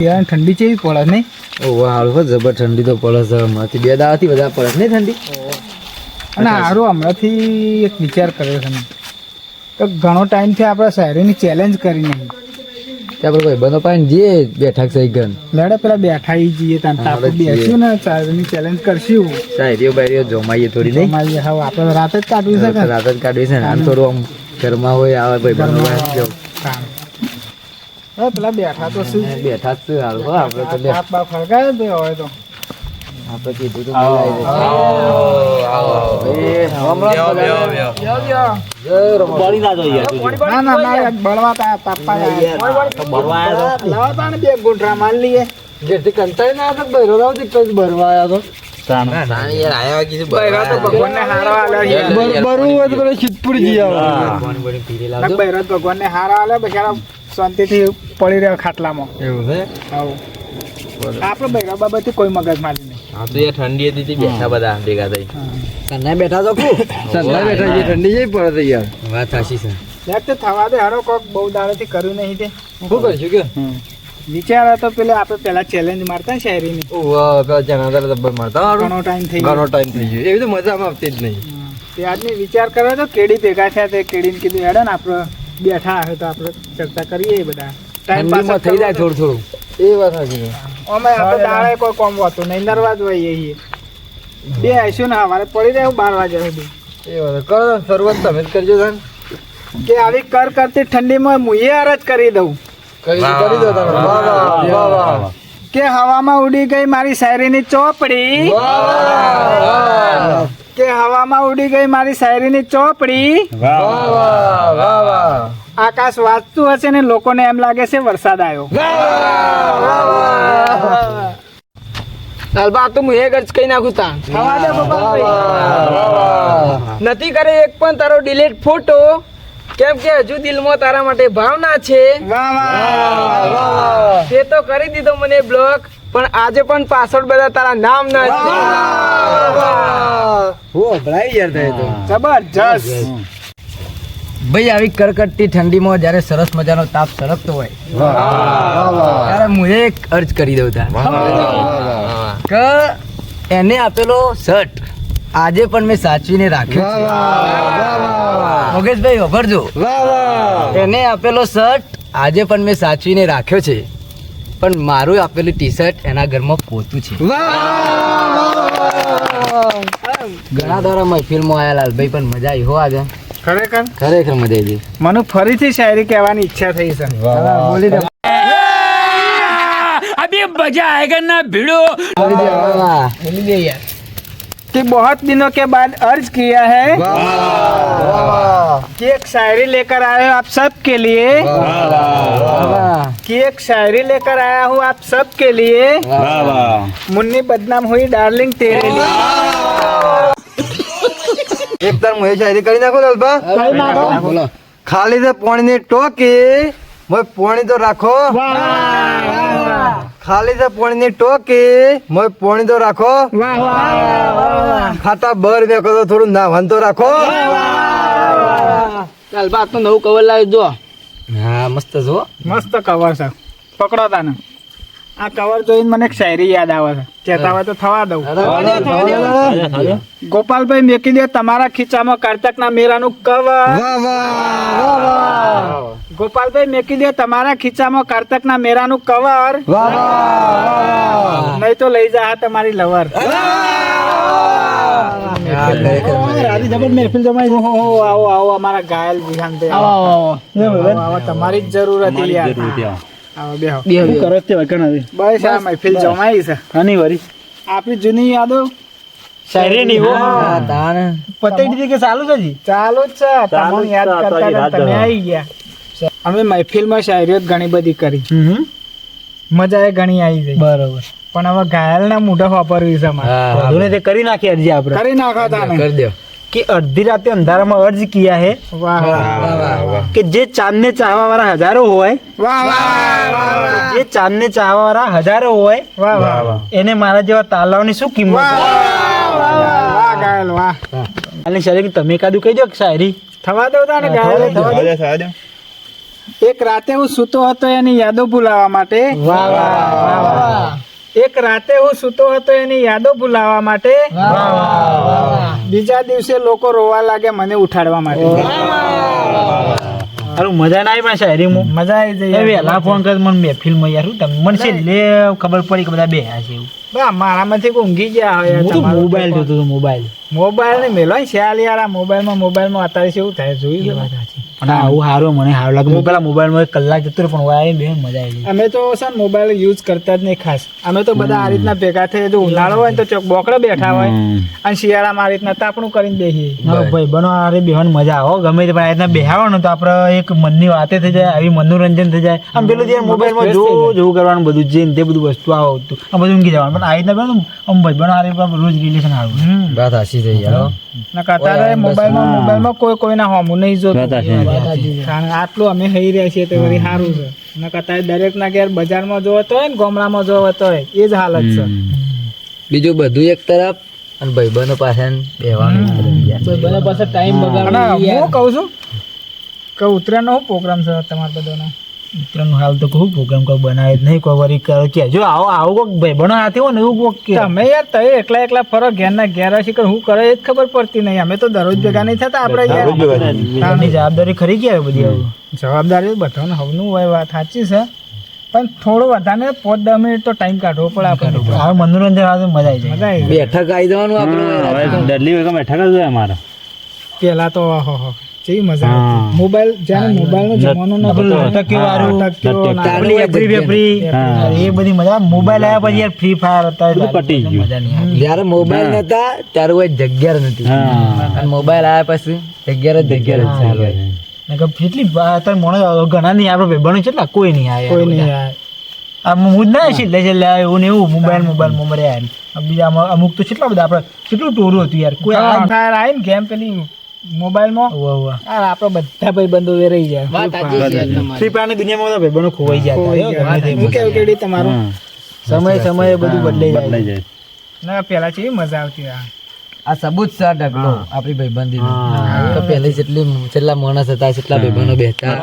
યાર ઠંડી કેવી પડે નહીં ઓહો હારું હો જબર ઠંડી તો પડે છે હમણાંથી. બે દાવાથી વધારે પડે નહીં ઠંડી? અને સારું હમણાંથી એક વિચાર કર્યો છે તો ઘણો ટાઈમથી આપણે શહેરીની ચેલેન્જ કરી નહીં ત્યાં આપણે કોઈ બંધો પાઈને જઈએ બેઠક સહી ગન લડે પેલા બેઠા જઈએ ત્યાં હા, આપણે. બેસ્યું ને શાયરીની ચેલેન્જ કરશું. શાયરીઓ બાયરીઓ જમાઈએ થોડી નહીં જમાઈએ હવે આપણે રાત જ કાઢવી છે રાતે જ કાઢવી છે ને? આમ થોડું આમ ઘરમાં હોય આવે ભાઈ બંધો પેલા બેઠા તો શું? બેઠા જ છે હારું આપણે તો હાથ બાપ ફરકાય તો હવે તો. આપણે કીધું તો બોલાવી દે. એ, રામ રામ બધાને. ના ના ના બળવા તા તાપવા લાવા તા ને બે ગુંઠરા માર લઈએ. જેથી કંટાળી ના આવતો બૈરો તે. પછી ભરવા આવ્યો તો તો હોય તો આવો. ના તો હારો આલે બિચારા શાંતિથી પડી રહ્યા ખાટલામાં. એવું છે? આવું. આપણે બૈરા બાબતથી કોઈ મગજ મારી નહીં. હા તો એ ઠંડી હતી તે બેઠા બધા ભેગા થઈ. સન્ના બેઠા તો સન્ના બેઠા છે ઠંડી જઈ પડે યાર. વાત સાચી છે. યાર તે થવા દે હારો કોક બહુ દાડેથી કર્યું નહીં તે. શું કરશું કે? વિચાર હતો પેલે આપણે પેલા ચેલેન્જ મારતા શાયરીની ઓહ પેલા મારતા. ઘણો ટાઈમ થઈ ઘણો ટાઈમ થઈ ગયો. એવી તો મજા આવતી જ નહીં. તે આજની વિચાર કર્યો તો કેડી ભેગા થયા તે કેડીને કીધું હેડો ને આપણે. બેઠા હશે તો આપણે ચર્ચા કરીએ બધા. ટાઈમ પાસ થઈ જાય થોડું થોડું એ વાત સાચી અમે આપણે દાડે કોઈ કોમ વાતો નહીં નરવા જ હોઈએ બે આવીશું ને અમારે પડી રહ્યું બાર વાગ્યા સુધી. એ વાત કરો શરૂઆત તમે જ કરજો ને કે આવી કર કરતી ઠંડીમાં મુએ અરજ કરી દઉં. કરી દો, તમે. વાહ વાહ વાહ વાહ કે હવામાં ઉડી ગઈ મારી શાયરીની ચોપડી. વાહ. કે હવામાં ઉડી ગઈ મારી શાયરીની ચોપડી વાહ વાહ વાહ વાહ આકાશ વાંચતું હશે ને લોકોને એમ લાગે છે વરસાદ આવ્યો અલબા તો હું એક જ કહી નાખું તા. નથી કરે એક પણ તારો ડિલીટ ફોટો કેમ કે હજુ દિલમાં તારા માટે ભાવના છે વાહ વાહ તે તો કરી દીધો મને બ્લોક પણ આજે પણ પાસવર્ડ બધા તારા નામ ના ભરાઈ યાર થાય તો. જબરજસ્ત. ભાઈ આવી કરકટતી ઠંડીમાં જ્યારે સરસ મજાનો તાપ સરકતો હોય ત્યારે હું એક અર્જ કરી દઉં તા કે એને આપેલો શર્ટ. આજે પણ મેં સાચવીને રાખ્યો છે. મગેશભાઈ વભરજો એને આપેલો શર્ટ આજે પણ મેં સાચવીને રાખ્યો છે. પણ મારું આપેલું ટી શર્ટ એના ઘરમાં પોતું છે. ઘણા દ્વારા મહેફિલમાં આયા લાલભાઈ પણ મજા આવી હો આજે ખરેખર ખરેખર મજા આવી મને ફરીથી શાયરી કહેવાની ઈચ્છા થઈ છે બોલી દે અભી મજા આયેગા ના ભીડો બોલી દે વાહ. બોલી દે યાર कि बहुत दिनों के बाद अर्ज किया है कि एक शायरी लेकर आए हो आप सब के लिए વાહ. कि एक शायरी लेकर आया हूँ आप सब के लिए मुन्नी बदनाम हुई डार्लिंग तेरे लिए એક તાર મુએ શાયરી કરી નાખો લાલભા बोलो ખાલી છે પાણીની ટોકી મોય પાણી તો રાખો ખાલી છે પાણીની ટોકી મોય પાણી તો રાખો वाह वाह ખાતા બર મેકો તો થોડું નાહવાનું તો રાખો અલબા તો નવું કવર લાવી જો હા મસ્ત જો મસ્ત કવર છે. પકડો તાને આ કવર જોઈને મને એક શાયરી યાદ આવે છે. ચેતા હોય તો થવા દઉં. ગોપાલભાઈ મેકી દે તમારા ખીચામાં કારતકના મેરાનું કવર ગોપાલભાઈ મેકી દે તમારા ખીચામાં કારતકના મેરાનું કવર નહીં તો લઈ જા તમારી લવર ઓહો, આવો આવો અમારા ઘાયલ વિહાન ભાઈ. આવો આવો તમારી જ જરૂર હતી યાર. આવો. બેહો. બસ આ મહેફિલ જમાઈ છે. આપણી જૂની યાદો. ચાલુ જ છે તમને યાદ કરતા કરતા તમે આવી ગયા. અમે મહેફિલમાં શાયરીઓ ઘણી બધી કરી. મજા એ ઘણી આવી ગઈ. બરોબર. પણ હવે ઘાયલ ના મોઢા વાપરવી છે તે કરી નાખી અરજી આપણે કરી નાખો કરી દો કે અડધી રાતે અંધારામાં અર્જ કિયા હે કે જે ચાંદ ને ચાહવા વાળા હજારો હોય જે ચાંદ ને ચાહવા વાળા હજારો હોય વાહ એને મારા જેવા તાલાવની શું કિંમત વાહ વાહ અને શરીર તમે કાદું કહી દો શાયરી થવા દો તાને ગાયલ થવા દે થવા એક રાતે હું સૂતો હતો એની યાદો ભૂલાવા માટે વાહ વાહ વાહ એક રાતે હું સૂતો હતો એની યાદો ભૂલાવા માટે. બીજા દિવસે લોકો રોવા લાગે મને ઉઠાડવા માટે. હારું મજા ના આવી પણ શાયરીમાં મજા આવી એ જાય વહેલા ફોન કરી મને ફિલ્મ યાર. હું તમને મને છે લે ખબર પડી કે બધા બેહ્યા છે એવું. બા મારામાંથી ઊંઘી ગયા હોય હું તો મોબાઈલ જોતો હતો મોબાઈલ મોબાઈલ ને મેલો ને શિયાળ યાર આ મોબાઈલમાં મોબાઈલમાં અત્યારે શું થાય જોઈ છે? પણ આવું સારું મને સારું લાગે. હું પેલા મોબાઈલમાં એક કલાક જતો પણ વાય બે મજા આવી અમે તો છે ને મોબાઈલ યુઝ કરતા જ નહીં ખાસ. અમે તો બધા આ રીતના ભેગા થઈ જો ઉનાળો હોય ને તો ચોક બોકડે બેઠા હોય. અને શિયાળામાં આ રીતના તાપણું કરીને બેસીએ ભાઈ બનો આરે બેહવાની મજા આવો ગમે તે પણ આ રીતના બેહાવો ને તો આપણે એક મનની વાતે થઈ જાય આવી મનોરંજન થઈ જાય. આમ પેલું જે મોબાઈલમાં જો જોવું કરવાનું બધું જે તે બધું વસ્તુ આવતું આ બધું ઊંઘી જવાનું. પણ આ રીતના બેહો આમ ભાઈ બનો આરે રોજ રિલેશન હારું વાત હાસી થઈ યાર ના કાતારે મોબાઈલમાં મોબાઈલમાં કોઈ કોઈના હોમું નહીં જોતું. કારણ આટલું અમે હઈ રહ્યા છીએ તો વળી સારું છે. ને કાતારે દરેક ના ઘેર બજારમાં જોવો તો હોય ને ગામડામાં જોવો તો હોય એ જ હાલત છે. બીજું બધું એક તરફ અને ભાઈબંધો પાસે બેવાનું ભાઈબંધો પાસે ટાઈમ અને હું કહું છું કે ઉત્તરાયણનો શું પ્રોગ્રામ છે તમારા બધાનો? ઉત્તરાયણનું હાલ તો કહું પ્રોગ્રામ કોઈ બનાવે જ નહીં કોઈ વરી કરો કે જો આવો આવો કોઈક ભાઈ બનો હાથે હોય ને એવું કોઈક કે. તમે યાર તમે એકલા એકલા ફરો ઘેરના ઘેર હશે કે હું કરે એ જ ખબર પડતી નહીં. અમે તો દરરોજ ભેગા નહીં થતા આપણે આની જવાબદારી ખરી ગયા બધી આવું જવાબદારી બધાને હવનું હોય વાત સાચી છે. પણ થોડો વધારે પાંચ દસ મિનિટ તો ટાઈમ કાઢવો પડે આપણે આ મનોરંજન આવે તો મજા આવી જાય. બેઠક આવી બેઠક જ હોય આપણે પેલા તો હો હો. કેવી મજા આવતી. મોબાઈલ જ્યારે મોબાઈલ નો જમાનો ન હતો લટક્યું વાળું, લટક્યો ના પેલી એ બધી મજા મોબાઈલ આવ્યા પછી યાર ફ્રી ફાયર હતા મજા પટી ગયું? જ્યારે મોબાઈલ નતા ત્યારે કોઈ જગ્યા નથી અને મોબાઈલ આવ્યા પછી જગ્યા જ જગ્યા જ ચાલે કેટલી અત્યારે મોણસ ઘણા નહીં આપણે ભાઈબંધો કેટલા? કોઈ નહીં આવે કોઈ નહીં આવે આ હું જ ના છેલ્લે છેલ્લે આવ્યો એવું ને એવું મોબાઈલ મોબાઈલ મોબાઈલ યાર બીજા અમુક તો કેટલા બધા આપણે કેટલું ટોરું હતું યાર. કોઈ આ આવી ને ગેમ પેલી મોબાઈલમાં વાહ, વાહ. યાર આપણે બધા ભાઈ બંધો જાય ફ્રી ફાયરની દુનિયામાં બધા ભાઈબંધો ખોવાઈ ગયા હતા, ખોવાઈ ગયા. ગમે તે હું કેવું કેડી તમારું સમય સમયે બધું બદલાઈ જાય ના પેલા છે મજા આવતી આ આ સબૂત છે આ આપણી ભાઈબંધી તો પહેલી જેટલી જેટલા માણસ હતા એટલા ભાઈબંધો બેઠા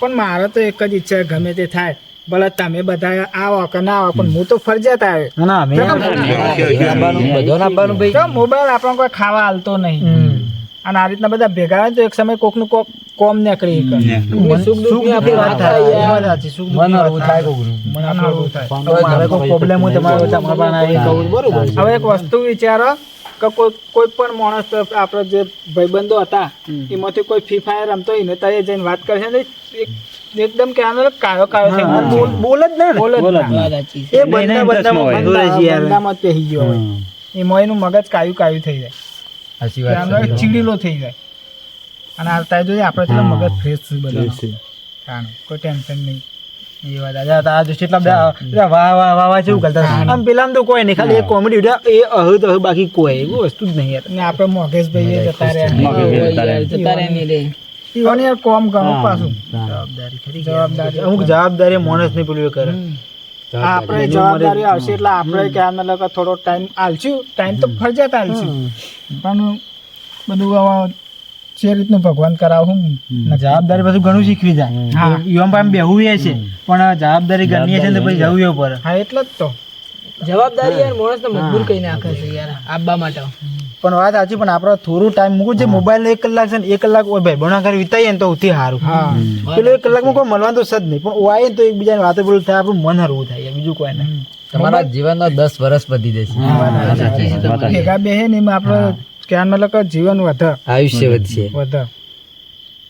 પણ મારે તો એક જ ઈચ્છા ગમે તે થાય ભલે તમે બધા આવો કે ના આવો પણ હું તો ફરજિયાત આવે ભાઈ મોબાઈલ આપણને કોઈ ખાવા હાલતો નહીં અને આ રીતના બધા ભેગા આવે તો એક સમય કોકનું કોક કોમ નીકળી સુખ દુઃખની આપણી વાત થાય. સુખ મન હળવું થાય. કોક મન હળવું થાય. હવે મારે કોઈ પ્રોબ્લેમ હોય તમારો તમારા એ કહું બરોબર. હવે એક વસ્તુ વિચારો કે કોઈ કોઈ પણ માણસ આપણે જે ભાઈબંધો હતા એમાંથી કોઈ ફ્રી ફાયર રમતો હોય ને તો એ જઈને વાત કરશે ને એકદમ કે આનો કાયો કાયો છે બોલ જ ના. બોલ જ ના. એ બંધો. બંદામાં જ પહેરી ગયો હોય. એમાં એનું મગજ કાયું કાયું થઈ જાય. સાચી વાત છે. ચીડીલો થઈ જાય. અને આવતા જોઈએ આપણે થોડા મગજ ફ્રેશ થઈ બધા કોઈ ટેન્શન નહીં. એ વાત આજે આ આ જો કેટલા બધા બધા વાહ વાહ વાહ વાહ જેવું કરતા. આમ પેલામાં તો કોઈ નહીં ખાલી એક કોમેડી વીડિયો એ અહ તો બાકી કોઈ એવું વસ્તુ જ નહીં યાર. અને આપણે મોગેશભાઈ એ જતા રહ્યા. ઈવન. યાર કોમ કામ પાછું. જવાબદારી ખરી જવાબદારી અમુક જવાબદારી માણસ ને પેલું કરે. આ આપણે જવાબદારી આવશે એટલે આપણે કે આને લગા થોડો ટાઈમ આલશું. ટાઈમ તો ફરજિયાત આલશું. પણ બધું જે રીતનું ભગવાન કરાવું હું જવાબદારી બધું ઘણું શીખવી જાય. હા. યુવાન પાસે બેહવું એ છે. પણ જવાબદારી ગણીએ છે ને તો પછી જવું એ પડે હા એટલે જ તો. જવાબદારી યાર માણસને મજબૂર કરી નાખે છે યાર આબા માટે. પણ વાત સાચી પણ આપણે થોડું ટાઈમ મૂકવું જે મોબાઈલ એક કલાક છે ને એક કલાક ઓય ભાઈ ભણા ઘરે વિતાઈએ ને તો સૌથી સારું હા. પેલો એક કલાકમાં કોઈ મળવાનું તો સદ નહીં પણ ઓય ને તો એકબીજાની વાતો બોલું થાય આપણું મન હરવું થાય બીજું કોઈ નહીં તમારા જીવનનો દસ વર્ષ વધી જશે. ભેગા બેહે ને એમાં આપણે ક્યાં મતલબ કે જીવન વધે. આયુષ્ય વધશે. વધે.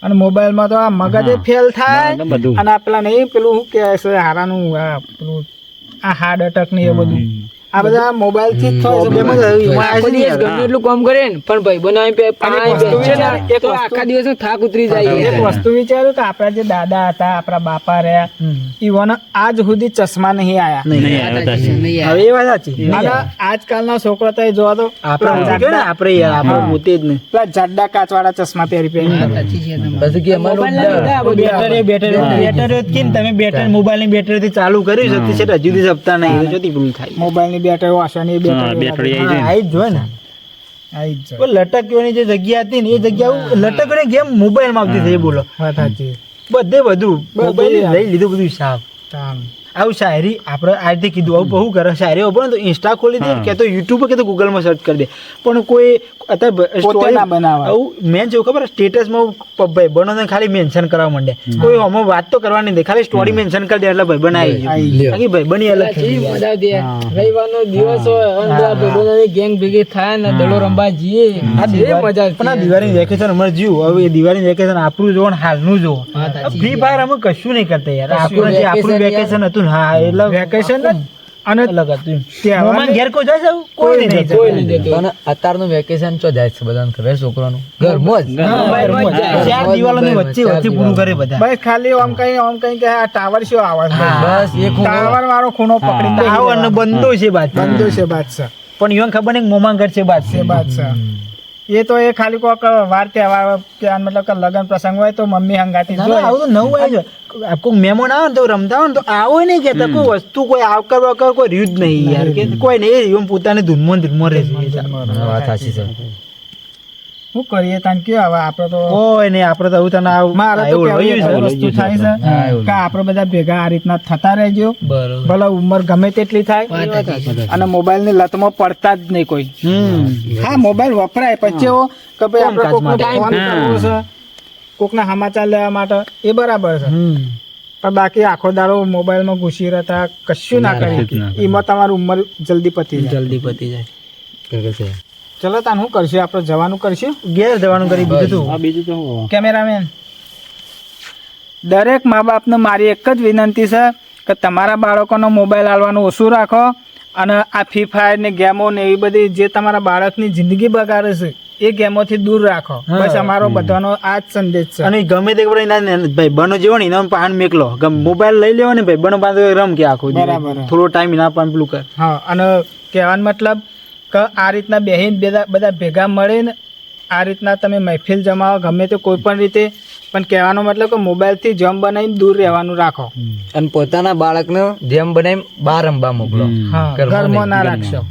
અને મોબાઈલમાં તો આ મગજ ફેલ થાય અને આ પેલા નહીં પેલું શું કહેવાય છે હારાનું આ પેલું આ હાર્ટ અટેક ને એ બધું. આ બધા મોબાઈલથી થાય છે દિવસ ગમે એટલું કામ કરે ને પણ ભાઈ બનાવી પે ને, એક આખા દિવસ થાક ઉતરી જાય. એક વસ્તુ વિચાર્યું કે આપણા જે દાદા હતા આપણા બાપા રહ્યા ઈવન આજ સુધી ચશ્મા નહીં આયા. હવે એ વાત સાચી. અને આજકાલના છોકરા તો જોવા તો આપણે આપણે યાર આપણે પોતે જ નહીં પેલા જાડા કાચવાળા ચશ્મા પહેરી પહેરી બધું કે અમારું બેટરી બેટરી બેટરી તમે બેટરી મોબાઈલની બેટરી થી ચાલુ કરી શકતી છે હજુ સુધી સપ્તાહ નહીં જોતી ભૂલ થાય. મોબાઈલ ની બેટરી વાસવાની બેટરી આઈ જ જોય ને. આવી જ જાય. લટકવાની જે જગ્યા હતી ને એ જગ્યા લટકણી ગેમ મોબાઈલમાં આવતી થઈ બોલો. વાત સાચી. બધે બધું મોબાઈલ લઈ લીધું બધું સાફ. આવું શાયરી આપણે આ રીતે કીધું આવું બહુ કરે શાયરી ઊભો ને તો ઇન્સ્ટા ખોલી દે કે તો યુટ્યુબ કે તો ગૂગલમાં સર્ચ કરી દે. પણ કોઈ ના. આવું મેન જેવું ખબર સ્ટેટસમાં ભાઈ બનો ખાલી મેન્શન કરવા માંડે. કોઈ આમાં વાત તો કરવાની નહીં ખાલી સ્ટોરી મેન્શન કરી દે એટલે ભાઈ બનાવી બાકી ભાઈ બની અલગ રવિવારનો દિવસ હોય ગેંગ ભેગી થાય ને દડો રમવા જઈએ. આ જે દિવાળી- મજા પણ આ દિવાળી વેકેશન અમારે જીવ. હવે એ દિવાળીનું વેકેશન આપણું જોવો હાલનું જોવો. વાત ફ્રી ફાયર અમે કશું નહીં કરતા યાર. આપણું જે આપણું વેકેશન હતું ને? હા એટલે વેકેશન અને અલગ હતું ત્યાં ઘેર કોઈ જાય છે કોઈ નહીં જતું. કોઈ નહીં જતું. અને અત્યારનું વેકેશન ચો જાય છે બધાને? ખબર છોકરાનું? ઘર મોજ. ચાર દિવાલોની વચ્ચે વચ્ચે પૂરું કરે બધા. બસ ખાલી આમ કઈ આમ કઈ કે આ ટાવર શું આવે છે? બસ એક ટાવર વાળો ખૂણો પકડી ટાવર અને બંધો છે બાદ બંધો છે બાદશાહ પણ ઈવન ખબર નહીં મોમાં ઘર છે બાદ છે બાદશાહ એ તો એ ખાલી કોક વાર તહેવાર ત્યાં મતલબ કે લગ્ન પ્રસંગ હોય તો મમ્મી હંગાતી ના, આવું તો નવું આવી જાય કોઈ મહેમાન આવે ને તો રમતા હોય ને તો આવો નહીં કેતા કોઈ વસ્તુ કોઈ આવકર વકર કોઈ રહ્યું જ નહીં યાર કે કોઈ નહીં એમ પોતાને ધૂનમો ધૂનમો ધૂનમાં રહે છે. વાત સાચી છે. શું કરીએ? તને કયો હવે આપણે તો કોઈ નહીં આપણે તો આવું તને આવું મારે તો એવું. વસ્તુ થાય છે કે આપણે બધા ભેગા આ રીતના થતા રહેજો. ભલે ઉંમર ગમે તેટલી થાય. અને મોબાઈલની લતમાં પડતા જ નહીં કોઈ. હા મોબાઈલ વપરાય. પછી એવો કે ભાઈ આપણે કોકનો માટે. ફોન કરવો છે કોકના સમાચાર લેવા માટે. એ બરાબર છે. પણ બાકી આખો દાડો મોબાઈલમાં ઘૂસી રહેતા કશું ના કરી એમાં તમારું ઉંમર જલ્દી પતી જાય. જલ્દી પતી જાય. ચલો તાન શું કરશું? આપણે જવાનું કરશું? ઘેર જવાનું કરી બીજું તો કેમેરામેન દરેક મા બાપને મારી એક જ વિનંતી છે કે તમારા બાળકોનો મોબાઈલ આલવાનું ઓછું રાખો અને આ ફ્રી ફાયર ને ગેમો ને એવી બધી જે તમારા બાળકની જિંદગી બગાડે છે એ ગેમોથી દૂર રાખો. બસ અમારો બધાનો આ જ સંદેશ છે. અને ગમે તે ભાઈ બનો જેવો ને એના પાન મેકલો. મોબાઈલ લઈ લેવો ને ભાઈ બનો પાસે રમ કે આખો. બરાબર. થોડો ટાઈમ એના પાન પેલું કર. હા અને કહેવાનો મતલબ કે આ રીતના બેહીને બધા બધા ભેગા મળીને આ રીતના તમે મહેફિલ જમાવો ગમે તે કોઈ પણ રીતે. પણ કહેવાનો મતલબ કે મોબાઈલથી જમ બનાવીને દૂર રહેવાનું રાખો. અને પોતાના બાળકને જેમ બનાવીને બહાર રમવા મોકલો. ઘરમાં ના રાખશો.